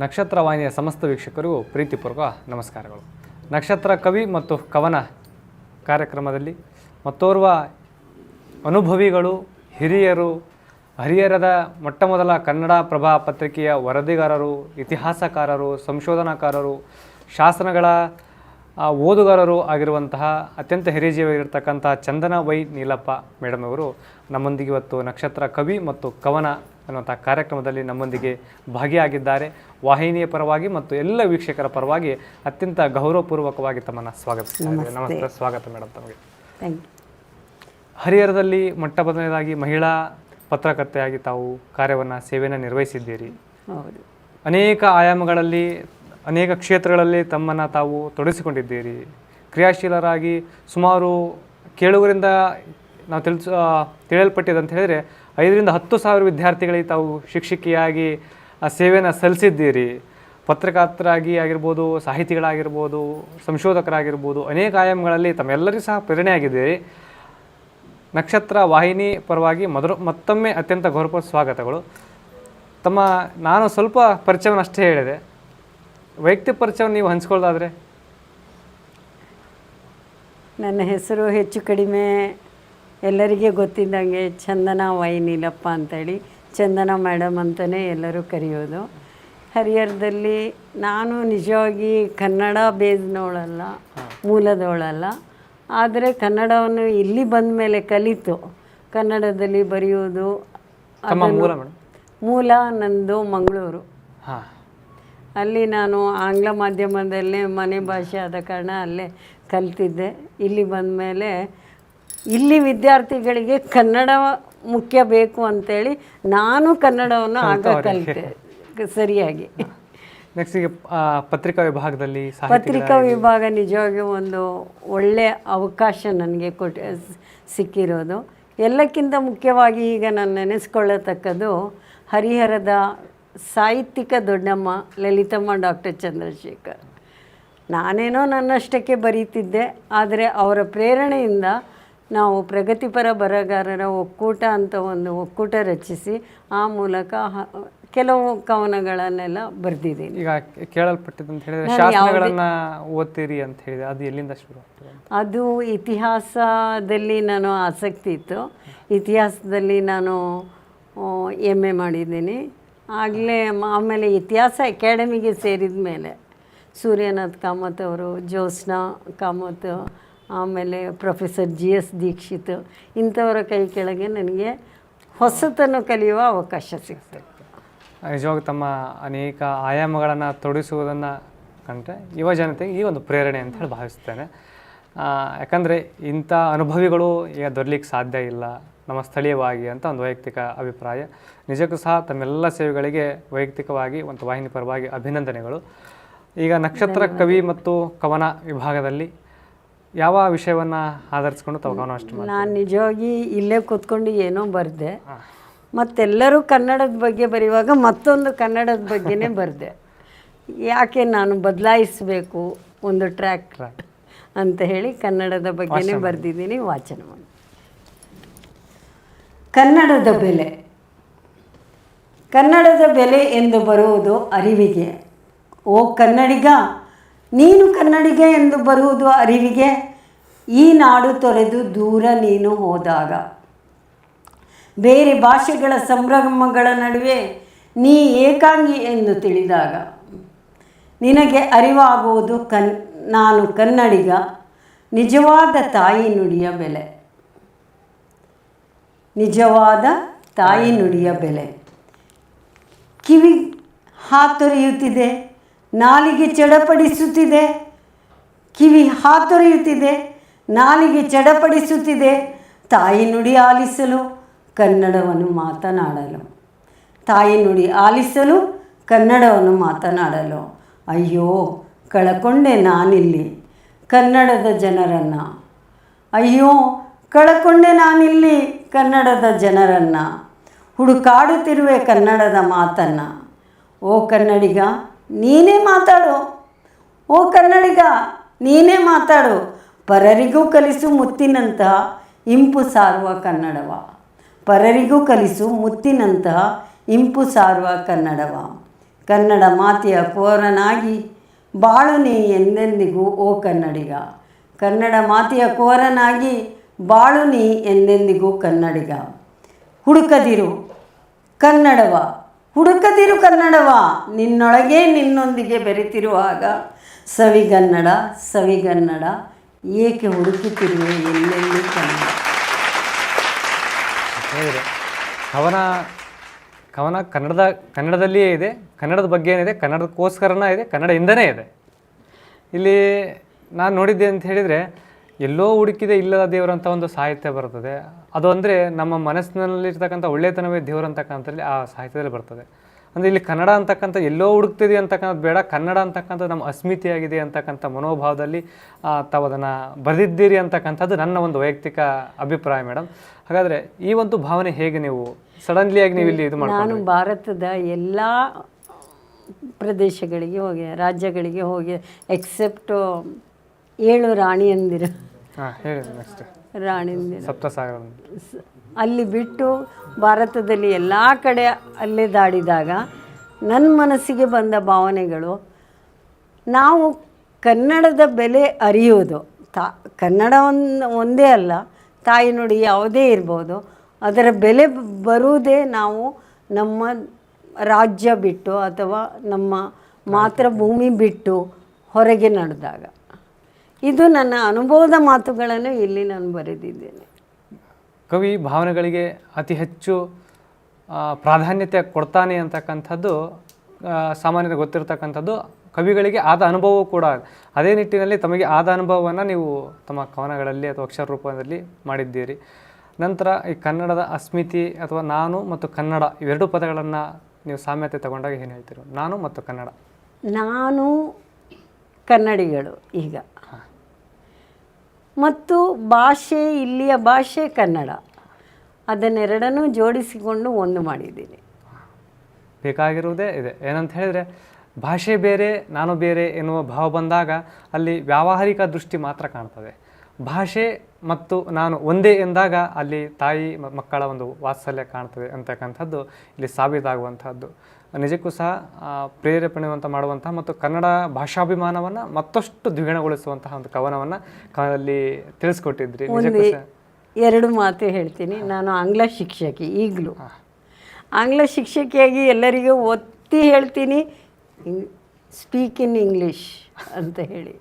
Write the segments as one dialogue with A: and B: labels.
A: ನಕ್ಷತ್ರ ವಾಹಿನಿಯ ಸಮಸ್ತ ವೀಕ್ಷಕರಿಗೂ ಪ್ರೀತಿಪೂರ್ವಕ ನಮಸ್ಕಾರಗಳು. ನಕ್ಷತ್ರ ಕವಿ ಮತ್ತು ಕವನ ಕಾರ್ಯಕ್ರಮದಲ್ಲಿ ಮತ್ತೋರ್ವ ಅನುಭವಿಗಳು, ಹಿರಿಯರು, ಹರಿಹರದ ಮೊಟ್ಟಮೊದಲ ಕನ್ನಡ ಪ್ರಭಾ ಪತ್ರಿಕೆಯ ವರದಿಗಾರರು, ಇತಿಹಾಸಕಾರರು, ಸಂಶೋಧನಾಕಾರರು, ಶಾಸನಗಳ ಓದುಗಾರರು ಆಗಿರುವಂತಹ ಅತ್ಯಂತ ಹಿರಿಜೀವಿಯಾಗಿರ್ತಕ್ಕಂಥ ಚಂದನ ವೈ ನೀಲಪ್ಪ ಮೇಡಮ್ ಅವರು ನಮ್ಮೊಂದಿಗೆ ಇವತ್ತು ನಕ್ಷತ್ರ ಕವಿ ಮತ್ತು ಕವನ ಅನ್ನುವಂಥ ಕಾರ್ಯಕ್ರಮದಲ್ಲಿ ನಮ್ಮೊಂದಿಗೆ ಭಾಗಿಯಾಗಿದ್ದಾರೆ. ವಾಹಿನಿಯ ಪರವಾಗಿ ಮತ್ತು ಎಲ್ಲ ವೀಕ್ಷಕರ ಪರವಾಗಿ ಅತ್ಯಂತ ಗೌರವಪೂರ್ವಕವಾಗಿ ತಮ್ಮನ್ನು ಸ್ವಾಗತ ನಮಸ್ತೆ. ಸ್ವಾಗತ ಮೇಡಮ್ ತಮಗೆ. ಹರಿಹರದಲ್ಲಿ ಮೊಟ್ಟ ಮೊದಲನೇದಾಗಿ ಮಹಿಳಾ ಪತ್ರಕರ್ತೆಯಾಗಿ ತಾವು ಕಾರ್ಯವನ್ನು ಸೇವೆಯನ್ನು ನಿರ್ವಹಿಸಿದ್ದೀರಿ. ಅನೇಕ ಆಯಾಮಗಳಲ್ಲಿ ಅನೇಕ ಕ್ಷೇತ್ರಗಳಲ್ಲಿ ತಮ್ಮನ್ನು ತಾವು ತೊಡಗಿಸಿಕೊಂಡಿದ್ದೀರಿ. ಕ್ರಿಯಾಶೀಲರಾಗಿ ಸುಮಾರು ಕೇಳುವರಿಂದ ನಾವು ತಿಳಿಸ ತಿಳಿಯಲ್ಪಟ್ಟಿದೆ ಅಂತ ಹೇಳಿದರೆ ಐದರಿಂದ ಹತ್ತು ಸಾವಿರ ವಿದ್ಯಾರ್ಥಿಗಳಿಗೆ ತಾವು ಶಿಕ್ಷಕಿಯಾಗಿ, ಆ ಸೇವೆಯನ್ನು ಸಲ್ಲಿಸಿದ್ದೀರಿ. ಪತ್ರಕರ್ತರಾಗಿ ಆಗಿರ್ಬೋದು, ಸಾಹಿತಿಗಳಾಗಿರ್ಬೋದು, ಸಂಶೋಧಕರಾಗಿರ್ಬೋದು, ಅನೇಕ ಆಯಾಮಗಳಲ್ಲಿ ತಮ್ಮೆಲ್ಲರಿಗೂ ಸಹ ಪ್ರೇರಣೆಯಾಗಿದ್ದೀರಿ. ನಕ್ಷತ್ರ ವಾಹಿನಿ ಪರವಾಗಿ ಮೊದಲು ಮತ್ತೊಮ್ಮೆ ಅತ್ಯಂತ ಗೌರವ ಸ್ವಾಗತಗಳು. ತಮ್ಮ, ನಾನು ಸ್ವಲ್ಪ ಪರಿಚಯವನ್ನು ಅಷ್ಟೇ ಹೇಳಿದೆ. ವೈಯಕ್ತಿಕ ಪರಿಚಯವನ್ನು ನೀವು ಹಂಚ್ಕೊಳ್ಳೋದಾದರೆ?
B: ನನ್ನ ಹೆಸರು ಹೆಚ್ಚು ಕಡಿಮೆ ಎಲ್ಲರಿಗೆ ಗೊತ್ತಿದ್ದಂಗೆ ಚಂದನ ವೈ ನೀಲಪ್ಪ ಅಂತೇಳಿ. ಚಂದನ ಮೇಡಮ್ ಅಂತಲೇ ಎಲ್ಲರೂ ಕರೆಯೋದು. ಹರಿಹರದಲ್ಲಿ ನಾನು ನಿಜವಾಗಿ ಕನ್ನಡ ಬೇಸ್ನವಳಲ್ಲ ಮೂಲದವಳಲ್ಲ ಆದರೆ ಕನ್ನಡವನ್ನು ಇಲ್ಲಿ ಬಂದ ಮೇಲೆ ಕಲಿತು. ಕನ್ನಡದಲ್ಲಿ ಬರೆಯೋದು
A: ಮೂಲ
B: ನಂದು ಮಂಗಳೂರು. ಅಲ್ಲಿ ನಾನು ಆಂಗ್ಲ ಮಾಧ್ಯಮದಲ್ಲೇ ಮನೆ ಭಾಷೆ ಆದ ಕಾರಣ ಅಲ್ಲೇ ಕಲ್ತಿದ್ದೆ. ಇಲ್ಲಿ ಬಂದ ಮೇಲೆ ಇಲ್ಲಿ ವಿದ್ಯಾರ್ಥಿಗಳಿಗೆ ಕನ್ನಡ ಮುಖ್ಯ ಬೇಕು ಅಂತೇಳಿ ನಾನು ಕನ್ನಡವನ್ನು ಆಗ ಕಲಿತೆ ಸರಿಯಾಗಿ.
A: ನೆಕ್ಸ್ಟ್ ಈಗ ಪತ್ರಿಕಾ ವಿಭಾಗದಲ್ಲಿ
B: ಪತ್ರಿಕಾ ವಿಭಾಗ ನಿಜವಾಗಿ ಒಂದು ಒಳ್ಳೆಯ ಅವಕಾಶ ನನಗೆ ಕೊಟ್ಟ ಸಿಕ್ಕಿರೋದು. ಎಲ್ಲಕ್ಕಿಂತ ಮುಖ್ಯವಾಗಿ ಈಗ ನಾನು ನೆನೆಸ್ಕೊಳ್ಳತಕ್ಕದ್ದು ಹರಿಹರದ ಸಾಹಿತ್ಯಿಕ ದೊಡ್ಡಮ್ಮ ಲಲಿತಮ್ಮ ಡಾಕ್ಟರ್ ಚಂದ್ರಶೇಖರ್. ನಾನೇನೋ ನನ್ನಷ್ಟಕ್ಕೆ ಬರೀತಿದ್ದೆ ಆದರೆ ಅವರ ಪ್ರೇರಣೆಯಿಂದ ನಾವು ಪ್ರಗತಿಪರ ಬರಹಗಾರರ ಒಕ್ಕೂಟ ಅಂತ ಒಂದು ಒಕ್ಕೂಟ ರಚಿಸಿ ಆ ಮೂಲಕ ಕೆಲವು ಕವನಗಳನ್ನೆಲ್ಲ ಬರೆದಿದ್ದೀನಿ.
A: ಈಗ ಕೇಳಲ್ಪಟ್ಟಿದ್ದು ಅಂತ ಹೇಳಿದ್ರೆ ಶಾಸನಗಳನ್ನ ಓದ್ತೀರಿ ಅಂತ ಹೇಳಿದೆ ಅದು ಎಲ್ಲಿಂದ ಶುರು
B: ಅದು ಇತಿಹಾಸದಲ್ಲಿ ನಾನು ಆಸಕ್ತಿ ಇತ್ತು. ಇತಿಹಾಸದಲ್ಲಿ ನಾನು ಎಂ ಎ ಮಾಡಿದ್ದೀನಿ. ಆಗಲೇ ಆಮೇಲೆ ಇತಿಹಾಸ ಅಕಾಡೆಮಿಗೆ ಸೇರಿದ ಮೇಲೆ ಸೂರ್ಯನಾಥ್ ಕಾಮತ್ ಅವರು ಜ್ಯೋತ್ಸ್ನಾ ಕಾಮತ್ ಆಮೇಲೆ ಪ್ರೊಫೆಸರ್ ಜಿ ಎಸ್ ದೀಕ್ಷಿತ್ ಇಂಥವರ ಕೈ ಕೆಳಗೆ ನನಗೆ ಹೊಸತನ್ನು ಕಲಿಯುವ ಅವಕಾಶ ಸಿಗ್ತದೆ.
A: ನಿಜವಾಗಿ ತಮ್ಮ ಅನೇಕ ಆಯಾಮಗಳನ್ನು ತೊಡಿಸುವುದನ್ನು ಕಂಡ್ರೆ ಯುವ ಜನತೆಗೆ ಈ ಒಂದು ಪ್ರೇರಣೆ ಅಂತ ಹೇಳಿ ಭಾವಿಸ್ತೇನೆ ಯಾಕಂದರೆ ಇಂಥ ಅನುಭವಿಗಳು ಈಗ ದೊರಲಿಕ್ಕೆ ಸಾಧ್ಯ ಇಲ್ಲ ನಮ್ಮ ಸ್ಥಳೀಯವಾಗಿ ಅಂತ ಒಂದು ವೈಯಕ್ತಿಕ ಅಭಿಪ್ರಾಯ. ನಿಜಕ್ಕೂ ಸಹ ತಮ್ಮೆಲ್ಲ ಸೇವೆಗಳಿಗೆ ವೈಯಕ್ತಿಕವಾಗಿ ಒಂದು ವಾಹಿನಿ ಪರವಾಗಿ ಅಭಿನಂದನೆಗಳು. ಈಗ ನಕ್ಷತ್ರ ಕವಿ ಮತ್ತು ಕವನ ವಿಭಾಗದಲ್ಲಿ ಯಾವ ವಿಷಯವನ್ನ ಆಧರಿಸ್ಕೊಂಡು ತಾವು ಅಷ್ಟು ಮಾಡಿ
B: ನಾನು ನಿಜವಾಗಿ ಇಲ್ಲೇ ಕೂತ್ಕೊಂಡು ಏನೋ ಬರೆದೆ. ಮತ್ತೆಲ್ಲರೂ ಕನ್ನಡದ ಬಗ್ಗೆ ಬರೆಯುವಾಗ ಮತ್ತೊಂದು ಕನ್ನಡದ ಬಗ್ಗೆನೇ ಬರೆದೆ. ಯಾಕೆ ನಾನು ಬದಲಾಯಿಸಬೇಕು ಒಂದು ಟ್ರ್ಯಾಕ್ ಅಂತ ಹೇಳಿ ಕನ್ನಡದ ಬಗ್ಗೆನೇ ಬರೆದಿದ್ದೀನಿ ವಾಚನ ಮಾಡಿ. ಕನ್ನಡದ ಬೆಲೆ. ಕನ್ನಡದ ಬೆಲೆ ಎಂದು ಬರುವುದು ಅರಿವಿಗೆ. ಓ ಕನ್ನಡಿಗ ನೀನು ಕನ್ನಡಿಗೆ ಎಂದು ಬರುವುದು ಅರಿವಿಗೆ, ಈ ನಾಡು ತೊರೆದು ದೂರ ನೀನು ಹೋದಾಗ. ಬೇರೆ ಭಾಷೆಗಳ ಸಂಭ್ರಮಗಳ ನಡುವೆ ನೀ ಏಕಾಂಗಿ ಎಂದು ತಿಳಿದಾಗ. ನಿನಗೆ ಅರಿವಾಗುವುದು ಕನ್, ನಾನು ಕನ್ನಡಿಗ, ನಿಜವಾದ ತಾಯಿ ನುಡಿಯ ಬೆಲೆ. ನಿಜವಾದ ತಾಯಿ ನುಡಿಯ ಬೆಲೆ. ಕಿವಿ ಹಾತೊರೆಯುತ್ತಿದೆ. ನಾಲಿಗೆ ಚಡಪಡಿಸುತ್ತಿದೆ. ಕಿವಿ ಹಾತೊರೆಯುತ್ತಿದೆ. ನಾಲಿಗೆ ಚಡಪಡಿಸುತ್ತಿದೆ. ತಾಯಿ ನುಡಿ ಆಲಿಸಲು ಕನ್ನಡವನ್ನು ಮಾತನಾಡಲು. ತಾಯಿ ನುಡಿ ಆಲಿಸಲು ಕನ್ನಡವನ್ನು ಮಾತನಾಡಲು. ಅಯ್ಯೋ, ಕಳಕೊಂಡೆ ನಾನಿಲ್ಲಿ. ಕನ್ನಡದ ಜನರನ್ನು. ಅಯ್ಯೋ, ಕಳಕೊಂಡೆ ನಾನಿಲ್ಲಿ. ಕನ್ನಡದ ಜನರನ್ನು. ಹುಡುಕಾಡುತ್ತಿರುವೆ ಕನ್ನಡದ ಮಾತನ್ನು. ಓ ಕನ್ನಡಿಗ ನೀನೇ ಮಾತಾಡು. ಓ ಕನ್ನಡಿಗ, ನೀನೇ ಮಾತಾಡು. ಪರರಿಗೂ ಕಲಿಸು ಮುತ್ತಿನಂತಹ ಇಂಪು ಸಾರುವ ಕನ್ನಡವ. ಪರರಿಗೂ ಕಲಿಸು ಮುತ್ತಿನಂತಹ ಇಂಪು ಸಾರುವ ಕನ್ನಡವ. ಕನ್ನಡ ಮಾತೆಯ ಕೋರನಾಗಿ ಬಾಳು ನೀ ಎಂದೆಂದಿಗೂ ಓ ಕನ್ನಡಿಗ. ಕನ್ನಡ ಮಾತೆಯ ಕೋರನಾಗಿ ಬಾಳು ನೀ ಎಂದೆಂದಿಗೂ ಕನ್ನಡಿಗ. ಹುಡುಕದಿರು ಕನ್ನಡವ. ಹುಡುಕದಿರು ಕನ್ನಡವ, ನಿನ್ನೊಳಗೆ ನಿನ್ನೊಂದಿಗೆ ಬೆರೆತಿರುವಾಗ ಸವಿಗನ್ನಡ ಸವಿಗನ್ನಡ ಏಕೆ ಹುಡುಕುತ್ತಿರುವೆ ಎಲ್ಲೆಲ್ಲಿ ಕನ್ನಡ?
A: ಕವನ ಕವನ ಕನ್ನಡದ, ಕನ್ನಡದಲ್ಲಿಯೇ ಇದೆ, ಕನ್ನಡದ ಬಗ್ಗೆ ಏನಿದೆ ಕನ್ನಡಕ್ಕೋಸ್ಕರನ ಇದೆ ಕನ್ನಡದಿಂದನೇ ಇದೆ. ಇಲ್ಲಿ ನಾನು ನೋಡಿದ್ದೆ ಅಂತ ಹೇಳಿದರೆ ಎಲ್ಲೋ ಹುಡುಕಿದೆ ಇಲ್ಲದ ದೇವರು ಅಂತ ಒಂದು ಸಾಹಿತ್ಯ ಬರ್ತದೆ. ಅದು ಅಂದರೆ ನಮ್ಮ ಮನಸ್ಸಿನಲ್ಲಿರ್ತಕ್ಕಂಥ ಒಳ್ಳೆತನವೇ ದೇವರು ಅಂತಕ್ಕಂಥಲ್ಲಿ ಆ ಸಾಹಿತ್ಯದಲ್ಲಿ ಬರ್ತದೆ. ಅಂದರೆ ಇಲ್ಲಿ ಕನ್ನಡ ಅಂತಕ್ಕಂಥ ಎಲ್ಲೋ ಹುಡುಕ್ತಿದೆ ಅಂತಕ್ಕಂಥದ್ದು ಬೇಡ, ಕನ್ನಡ ಅಂತಕ್ಕಂಥ ನಮ್ಮ ಅಸ್ಮಿತೆಯಾಗಿದೆ ಅಂತಕ್ಕಂಥ ಮನೋಭಾವದಲ್ಲಿ ತಾವು ಅದನ್ನು ಬರೆದಿದ್ದೀರಿ ಅಂತಕ್ಕಂಥದ್ದು ನನ್ನ ಒಂದು ವೈಯಕ್ತಿಕ ಅಭಿಪ್ರಾಯ ಮೇಡಮ್ ಹಾಗಾದರೆ ಈ ಒಂದು ಭಾವನೆ ಹೇಗೆ ನೀವು ಸಡನ್ಲಿಯಾಗಿ ನೀವು ಇಲ್ಲಿ ಇದು ಮಾಡಿ
B: ನಾನು ಭಾರತದ ಎಲ್ಲ ಪ್ರದೇಶಗಳಿಗೆ ಹೋಗಿ, ರಾಜ್ಯಗಳಿಗೆ ಹೋಗಿ ಎಕ್ಸೆಪ್ಟು ಏಳು ರಾಣಿಯಂದಿರು
A: ಹಾಂ ಹೇಳಿ ನೆಕ್ಸ್ಟ್
B: ರಾಣಿಯಂದಿರು
A: ಸಪ್ತಸಾಗರ
B: ಸ್- ಅಲ್ಲಿ ಬಿಟ್ಟು ಭಾರತದಲ್ಲಿ ಎಲ್ಲ ಕಡೆ ಅಲ್ಲೇ ದಾಡಿದಾಗ ನನ್ನ ಮನಸ್ಸಿಗೆ ಬಂದ ಭಾವನೆಗಳು ನಾವು ಕನ್ನಡದ ಬೆಲೆ ಅರಿಯೋದು. ತಾ ಕನ್ನಡ ಒಂದು ಒಂದೇ ಅಲ್ಲ ತಾಯಿ ನುಡಿ ಯಾವುದೇ ಇರ್ಬೋದು ಅದರ ಬೆಲೆ ಬ- ಬರುವುದೇ ನಾವು ನಮ್ಮ ರಾಜ್ಯ ಬಿಟ್ಟು ಅಥವಾ ನಮ್ಮ ಮಾತೃಭೂಮಿ ಬಿಟ್ಟು ಹೊರಗೆ ನಡೆದಾಗ. ಇದು ನನ್ನ ಅನುಭವದ ಮಾತುಗಳನ್ನು ಇಲ್ಲಿ ನಾನು ಬರೆದಿದ್ದೇನೆ.
A: ಕವಿ ಭಾವನೆಗಳಿಗೆ ಅತಿ ಹೆಚ್ಚು ಪ್ರಾಧಾನ್ಯತೆ ಕೊಡ್ತಾನೆ ಅಂತಕ್ಕಂಥದ್ದು ಸಾಮಾನ್ಯತೆ ಗೊತ್ತಿರತಕ್ಕಂಥದ್ದು ಕವಿಗಳಿಗೆ ಆದ ಅನುಭವವೂ ಕೂಡ ಅದೇ ನಿಟ್ಟಿನಲ್ಲಿ ತಮಗೆ ಆದ ಅನುಭವವನ್ನು ನೀವು ತಮ್ಮ ಕವನಗಳಲ್ಲಿ ಅಥವಾ ಅಕ್ಷರ ರೂಪದಲ್ಲಿ ಮಾಡಿದ್ದೀರಿ. ನಂತರ ಈ ಕನ್ನಡದ ಅಸ್ಮಿತಿ ಅಥವಾ ನಾನು ಮತ್ತು ಕನ್ನಡ ಇವೆರಡು ಪದಗಳನ್ನು ನೀವು ಸಾಮ್ಯತೆ ತಗೊಂಡಾಗ ಏನು ಹೇಳ್ತೀರೋ? ನಾನು ಮತ್ತು ಕನ್ನಡ.
B: ನಾನು ಕನ್ನಡಿಗಳು ಈಗ. ಮತ್ತು ಭಾಷೆ, ಇಲ್ಲಿಯ ಭಾಷೆ ಕನ್ನಡ. ಅದನ್ನೆರಡನ್ನೂ ಜೋಡಿಸಿಕೊಂಡು ಒಂದು ಮಾಡಿದ್ದೀನಿ.
A: ಬೇಕಾಗಿರುವುದೇ ಇದೆ. ಏನಂತ ಹೇಳಿದರೆ, ಭಾಷೆ ಬೇರೆ, ನಾನು ಬೇರೆ ಎನ್ನುವ ಭಾವ ಬಂದಾಗ ಅಲ್ಲಿ ವ್ಯಾವಹಾರಿಕ ದೃಷ್ಟಿ ಮಾತ್ರ ಕಾಣ್ತದೆ. ಭಾಷೆ ಮತ್ತು ನಾನು ಒಂದೇ ಎಂದಾಗ ಅಲ್ಲಿ ತಾಯಿ ಮಕ್ಕಳ ಒಂದು ವಾತ್ಸಲ್ಯ ಕಾಣ್ತದೆ ಅಂತಕ್ಕಂಥದ್ದು ಇಲ್ಲಿ ಸಾಬೀತಾಗುವಂಥದ್ದು. ನಿಜಕ್ಕೂ ಸಹ ಪ್ರೇರೇಪಣೆ ಅಂತ ಮಾಡುವಂತಹ ಮತ್ತು ಕನ್ನಡ ಭಾಷಾಭಿಮಾನವನ್ನು ಮತ್ತಷ್ಟು ದ್ವಿಗುಣಗೊಳಿಸುವಂತಹ ಒಂದು ಕವನವನ್ನು ಕವನದಲ್ಲಿ ತಿಳಿಸ್ಕೊಟ್ಟಿದ್ರಿ. ನಿಜಕ್ಕೂ ಸಹ.
B: ಎರಡು ಮಾತು ಹೇಳ್ತೀನಿ. ನಾನು ಆಂಗ್ಲ ಶಿಕ್ಷಕಿ ಈಗಲೂ. ಆಂಗ್ಲ ಶಿಕ್ಷಕಿಯಾಗಿ ಎಲ್ಲರಿಗೂ ಒತ್ತಿ ಹೇಳ್ತೀನಿ ಸ್ಪೀಕ್ ಇನ್ ಇಂಗ್ಲೀಷ್ ಅಂತ ಹೇಳಿ.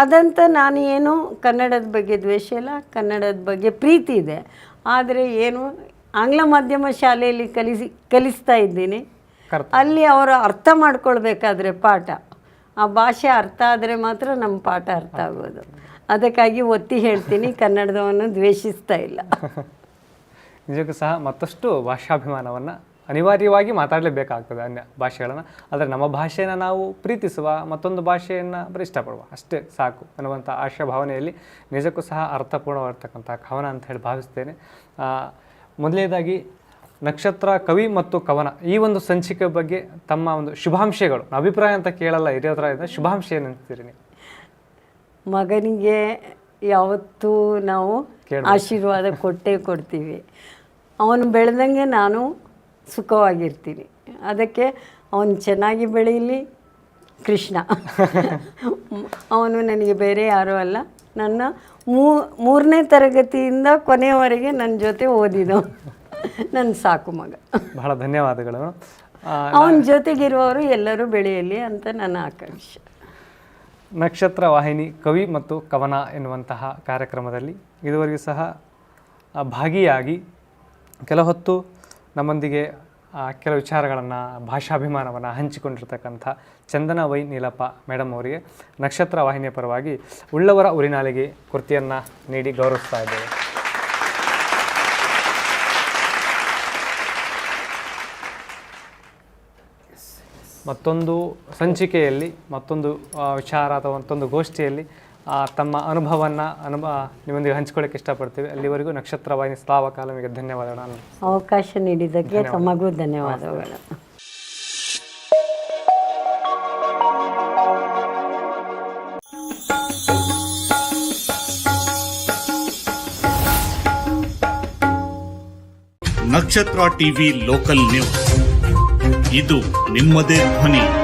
B: ಅದಂತ ನಾನು ಏನು ಕನ್ನಡದ ಬಗ್ಗೆ ದ್ವೇಷ ಇಲ್ಲ ಕನ್ನಡದ ಬಗ್ಗೆ ಪ್ರೀತಿ ಇದೆ. ಆದರೆ ಏನು ಆಂಗ್ಲ ಮಾಧ್ಯಮ ಶಾಲೆಯಲ್ಲಿ ಕಲಿಸಿ ಕಲಿಸ್ತಾ ಇದ್ದೀನಿ. ಅಲ್ಲಿ ಅವರು ಅರ್ಥ ಮಾಡ್ಕೊಳ್ಬೇಕಾದ್ರೆ ಪಾಠ. ಆ ಭಾಷೆ ಅರ್ಥ ಆದರೆ ಮಾತ್ರ ನಮ್ಮ ಪಾಠ ಅರ್ಥ ಆಗೋದು. ಅದಕ್ಕಾಗಿ ಒತ್ತಿ ಹೇಳ್ತೀನಿ ಕನ್ನಡದವನ್ನು ದ್ವೇಷಿಸ್ತಾ ಇಲ್ಲ.
A: ನಿಜಕ್ಕೂ ಸಹ ಮತ್ತಷ್ಟು ಭಾಷಾಭಿಮಾನವನ್ನು ಅನಿವಾರ್ಯವಾಗಿ ಮಾತಾಡಲೇಬೇಕಾಗ್ತದೆ ಅನ್ಯ ಭಾಷೆಗಳನ್ನು. ಆದರೆ ನಮ್ಮ ಭಾಷೆಯನ್ನು ನಾವು ಪ್ರೀತಿಸುವ ಮತ್ತೊಂದು ಭಾಷೆಯನ್ನು ಬರೀ ಇಷ್ಟಪಡುವ. ಅಷ್ಟೇ ಸಾಕು ಅನ್ನುವಂಥ ಆಶಯ ಭಾವನೆಯಲ್ಲಿ ನಿಜಕ್ಕೂ ಸಹ ಅರ್ಥಪೂರ್ಣವಾಗಿರ್ತಕ್ಕಂಥ ಕವನ ಅಂತ ಹೇಳಿ ಭಾವಿಸ್ತೇನೆ. ಮೊದಲನೇದಾಗಿ ನಕ್ಷತ್ರ ಕವಿ ಮತ್ತು ಕವನ ಈ ಒಂದು ಸಂಚಿಕೆ ಬಗ್ಗೆ ತಮ್ಮ ಒಂದು ಶುಭಾಂಶಗಳು. ಅಭಿಪ್ರಾಯ ಅಂತ ಕೇಳಲ್ಲ ಹಿರಿಯರ ಶುಭಾಂಶ ಏನು ಅಂತೀರಿ ನೀವು?
B: ಮಗನಿಗೆ ಯಾವತ್ತೂ ನಾವು ಆಶೀರ್ವಾದ ಕೊಟ್ಟೇ ಕೊಡ್ತೀವಿ. ಅವನು ಬೆಳೆದಂಗೆ ನಾನು ಸುಖವಾಗಿರ್ತೀನಿ. ಅದಕ್ಕೆ ಅವನು ಚೆನ್ನಾಗಿ ಬೆಳೀಲಿ ಕೃಷ್ಣ. ಅವನು ನನಗೆ ಬೇರೆ ಯಾರೂ ಅಲ್ಲ. ನನ್ನ ಮೂ ಮೂರನೇ ತರಗತಿಯಿಂದ ಕೊನೆಯವರೆಗೆ ನನ್ನ ಜೊತೆ ಓದಿದ ನನ್ನ ಸಾಕು ಮಗ.
A: ಬಹಳ ಧನ್ಯವಾದಗಳು.
B: ಅವನ ಜೊತೆಗಿರುವವರು ಎಲ್ಲರೂ ಬೆಳೆಯಲಿ ಅಂತ ನನ್ನ ಆಕಾಂಕ್ಷೆ.
A: ನಕ್ಷತ್ರ ವಾಹಿನಿ ಕವಿ ಮತ್ತು ಕವನ ಎನ್ನುವಂತಹ ಕಾರ್ಯಕ್ರಮದಲ್ಲಿ ಇದುವರೆಗೂ ಸಹ ಭಾಗಿಯಾಗಿ ಕೆಲ ಹೊತ್ತು ನಮ್ಮೊಂದಿಗೆ ಕೆಲವು ವಿಚಾರಗಳನ್ನು, ಭಾಷಾಭಿಮಾನವನ್ನು ಹಂಚಿಕೊಂಡಿರ್ತಕ್ಕಂಥ ಚಂದನ ವೈ ನೀಲಪ್ಪ ಮೇಡಮ್ ಅವರಿಗೆ ನಕ್ಷತ್ರ ವಾಹಿನಿಯ ಪರವಾಗಿ ಉಳ್ಳವರ ಉರಿನಾಲಿಗೆ ಕೃತಿಯನ್ನು ನೀಡಿ ಗೌರವಿಸ್ತಾ ಇದ್ದೇವೆ. ಮತ್ತೊಂದು ಸಂಚಿಕೆಯಲ್ಲಿ, ಮತ್ತೊಂದು ವಿಚಾರ ಅಥವಾ ಮತ್ತೊಂದು ಗೋಷ್ಠಿಯಲ್ಲಿ ತಮ್ಮ ಅನುಭವವನ್ನು ಅನುಭವ ನಿಮ್ಮೊಂದಿಗೆ ಹಂಚ್ಕೊಳ್ಳೋಕೆ ಇಷ್ಟಪಡ್ತೀವಿ. ಅಲ್ಲಿವರೆಗೂ ನಕ್ಷತ್ರ ವಾಹಿನಿ ಸ್ಲಾವ ಕಾಲಮಿಗೆ ಧನ್ಯವಾದಗಳು.
B: ಅವಕಾಶ ನೀಡಿದ್ದಕ್ಕೆ ತಮಗೂ ಧನ್ಯವಾದಗಳು.
C: ನಕ್ಷತ್ರ ಟಿವಿ ಲೋಕಲ್ ನ್ಯೂಸ್. ಇದು ನಿಮ್ಮದೇ ಧ್ವನಿ.